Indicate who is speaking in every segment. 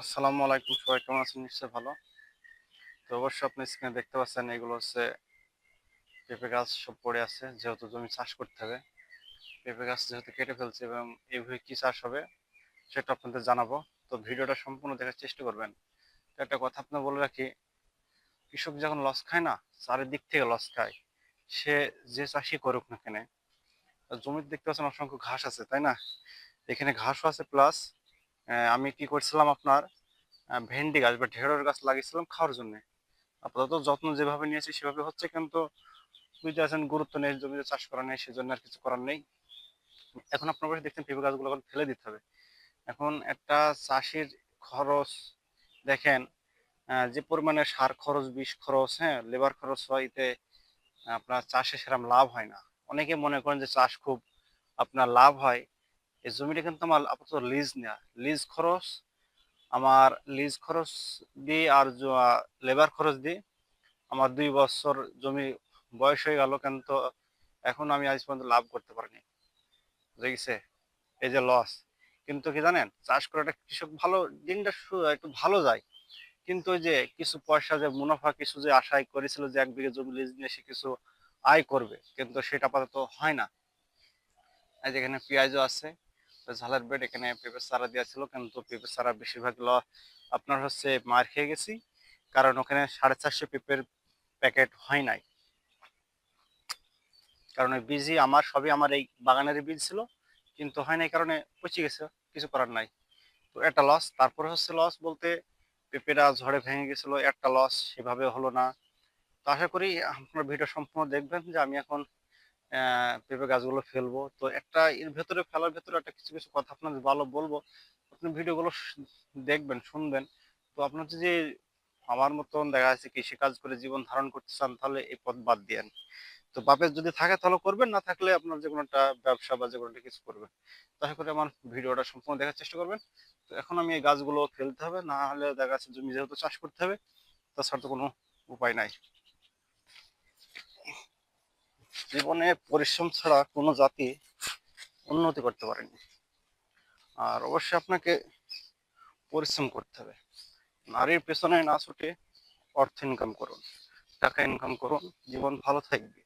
Speaker 1: আসসালামু আলাইকুম, সবাই কেমন আছেন? নিশ্চয় ভালো। তো অবশ্যই আপনি স্ক্রিনে দেখতে পাচ্ছেন, এগুলো হচ্ছে পেঁপে গাছ সব পড়ে আছে, যেহেতু জমি চাষ করতে হবে। পেঁপে গাছ যেহেতু কেটে ফেলছে এবং এইভাবে কি চাষ হবে সেটা আপনাদের জানাব। তো ভিডিওটা সম্পূর্ণ দেখার চেষ্টা করবেন। তো একটা কথা আপনার বলে রাখি, কৃষক যখন লস খায় না, চারিদিক থেকে লস খায়। সে যে চাষই করুক না কেন, জমিতে দেখতে পাচ্ছেন অসংখ্য ঘাস আছে, তাই না? এখানে ঘাসও আছে প্লাস আমি কি করছিলাম আপনার ভেন্ডি গাছ বা ঢেঁড়স গাছ লাগিয়েছিলাম খাওয়ার জন্য। আপাতত যত্ন যেভাবে নিয়েছি সেভাবে হচ্ছে কিন্তু বুঝতে আছেন গুরুত্ব নেই, জমিতে চাষ করা নেই, সেজন্য আর কিছু করার নেই। এখন আপনার পাশে দেখছেন পেঁপে গাছগুলো এখন ফেলে দিতে হবে। এখন একটা চাষির খরচ দেখেন যে পরিমাণে সার খরচ, বিষ খরচ হ্যাঁ লেবার খরচ হয় এতে আপনার চাষে সেরকম লাভ হয় না। অনেকে মনে করেন যে চাষ খুব আপনার লাভ হয় এই জমিটা কিন্তু আমার আপাতত লিজ নেওয়া লিজ খরচ, আমার লিজ খরচ দিয়ে আর লেবার খরচ দিয়ে আমার দুই বছর জমি বয়স হয়ে গেল কিন্তু এখন আমি আজ পর্যন্ত লাভ করতে পারিনি। বুঝে এই যে লস কিন্তু কি জানেন, চাষ করে একটা কৃষক ভালো, দিনটা একটু ভালো যায়। কিন্তু ওই যে কিছু পয়সা যে মুনাফা, কিছু যে আশায় করেছিল যে এক বিঘে জমি লিজ নিয়ে সে কিছু আয় করবে, কিন্তু সেটা আপাতত হয় না। এই যে এখানে পেঁয়াজও আছে। ঝালের বেড এখানে পেঁপের চারা দেওয়া ছিল, কিন্তু পেঁপের চারা বেশিরভাগ ল আপনার হচ্ছে মার খেয়ে গেছি। কারণ ওখানে সাড়ে চারশো পেঁপের প্যাকেট হয় নাই। কারণ ওই বীজই আমার, সবই আমার এই বাগানের বীজ ছিল। কিন্তু হয় নাই কারণে পচে গেছে, কিছু করার নাই। তো একটা লস তারপরে হচ্ছে লস বলতে পেঁপেটা ঝড়ে ভেঙে গেছিল, একটা লস সেভাবে হলো না। তো আশা করি আপনার ভিডিও সম্পূর্ণ দেখবেন যে আমি এখন পেঁপে গাছগুলো ফেলব। তো একটা এর ভেতরে ফেলার ভেতরে একটা কিছু কিছু কথা আপনাদের ভালো বলব। আপনি ভিডিওগুলো দেখবেন, শুনবেন। তো আপনার যদি আমার মতন দেখা যাচ্ছে কৃষি কাজ করে জীবন ধারণ করতে চান, তাহলে এই পথ বাদ দিয়েন তো বাপের যদি থাকে তাহলে করবেন, না থাকলে আপনার যে কোনো একটা ব্যবসা বা যে কোনো একটা কিছু করবেন। তো করে আমার ভিডিওটা সম্পূর্ণ দেখার চেষ্টা করবেন। তো এখন আমি এই গাছগুলো ফেলতে হবে, না হলে দেখা যাচ্ছে জমি যেহেতু চাষ করতে হবে, তাছাড়া তো কোনো উপায় নাই। জীবনে পরিশ্রম ছাড়া কোনো জাতি উন্নতি করতে পারেনি। আর অবশ্যই আপনাকে পরিশ্রম করতে হবে। নারীর পেছনে না ছুটে অর্থ ইনকাম করুন, টাকা ইনকাম করুন, জীবন ভালো থাকবে।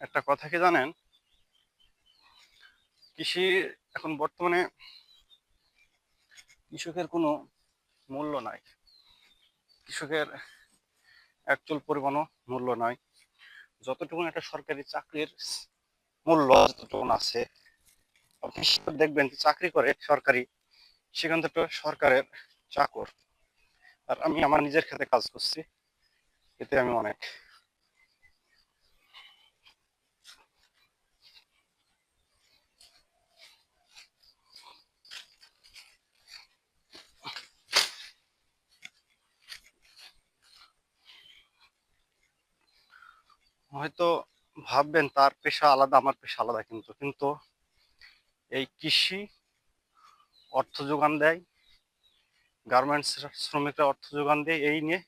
Speaker 1: একটা কথা কি জানেন? কৃষি এখন বর্তমানে কৃষকের কোনো মূল্য নাই। কৃষকের অ্যাকচুয়াল পরিমাণও মূল্য নাই। যতটুকু একটা সরকারি চাকরির মূল্য যতটুকু আছে, আপনি দেখবেন চাকরি করে সরকারি, সেখান থেকে সরকারের চাকর। আর আমি আমার নিজের ক্ষেত্রে কাজ করছি, এতে আমি অনেক হয়তো ভাববেন তার পেশা আলাদা, আমার পেশা আলাদা কিন্তু। কিন্তু এই কৃষি অর্থ যোগান দেয়, গার্মেন্টস শ্রমিকরা অর্থ যোগান দেয়, এই নিয়ে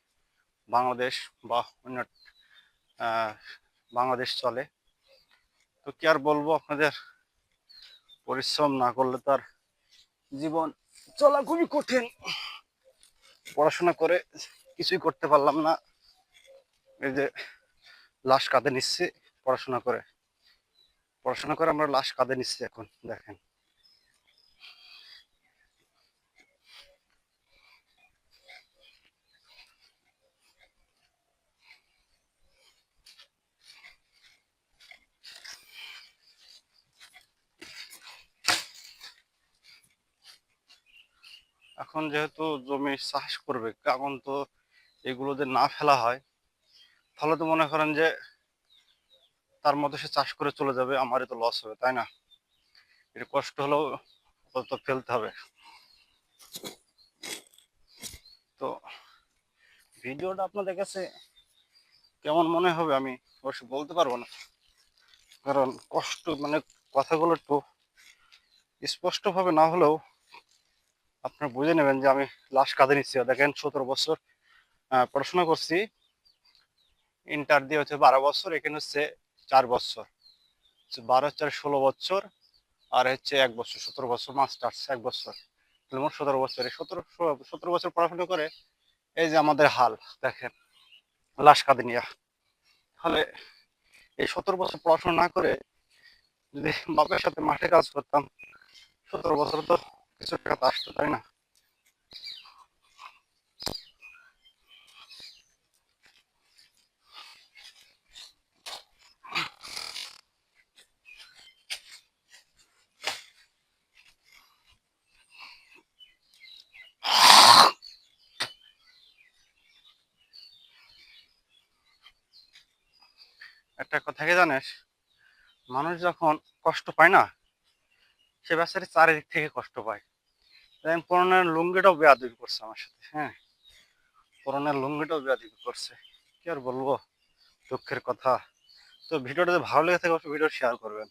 Speaker 1: বাংলাদেশ বা অন্য বাংলাদেশ চলে। তো কি আর বলব আপনাদের? পরিশ্রম না করলে তার জীবন চলা খুবই কঠিন। পড়াশোনা করে কিছুই করতে পারলাম না। এই যে লাশ কাঁধে নিচ্ছে, পড়াশোনা করে। পড়াশোনা করে আমরা লাশ কাঁধে নিচ্ছি এখন, দেখেন। এখন যেহেতু জমি চাষ করবে কারণ তো এগুলো যে না ফেলা হয় তাহলে তো মনে করেন যে তার মতো সে চাষ করে চলে যাবে, আমারই তো লস হবে, তাই না? একটু কষ্ট হলেও তো ফেলতে হবে। তো ভিডিওটা আপনাদের কাছে কেমন মনে হবে আমি অবশ্য বলতে পারব না। কারণ কষ্ট মানে কথাগুলো একটু স্পষ্টভাবে না হলেও আপনারা বুঝে নেবেন যে আমি লাস্ট কাঁধে নিচ্ছি। দেখেন সতেরো বছর পড়াশোনা করছি ইন্টার দিয়ে হচ্ছে বারো বছর, এখানে হচ্ছে চার বছর। বারো চার ষোলো বছর, আর হচ্ছে এক বছর, সতেরো বছর মাস্টার্স এক বছর। মোট সতেরো বছর। এই সতেরো সতেরো বছর পড়াশোনা করে এই যে আমাদের হাল, দেখেন লাশ কাদিনিয়া তাহলে এই সতেরো বছর পড়াশোনা না করে যদি বাপের সাথে মাঠে কাজ করতাম, সতেরো বছর তো কিছু টাকা আসতো, তাই না? একটা কথা কি জানিস? মানুষ যখন কষ্ট পায় না, সে বেচারি চারিদিক থেকে কষ্ট পায়। দেখেন পরনের লুঙ্গিটাও বেয়াদবি করছে আমার সাথে হ্যাঁ? পুরনের লুঙ্গিটাও বেয়াদবি করছে। কি আর বলব? দুঃখের কথা। তো ভিডিওটা ভালো লেগে থাকে, অবশ্যই ভিডিও শেয়ার করবেন।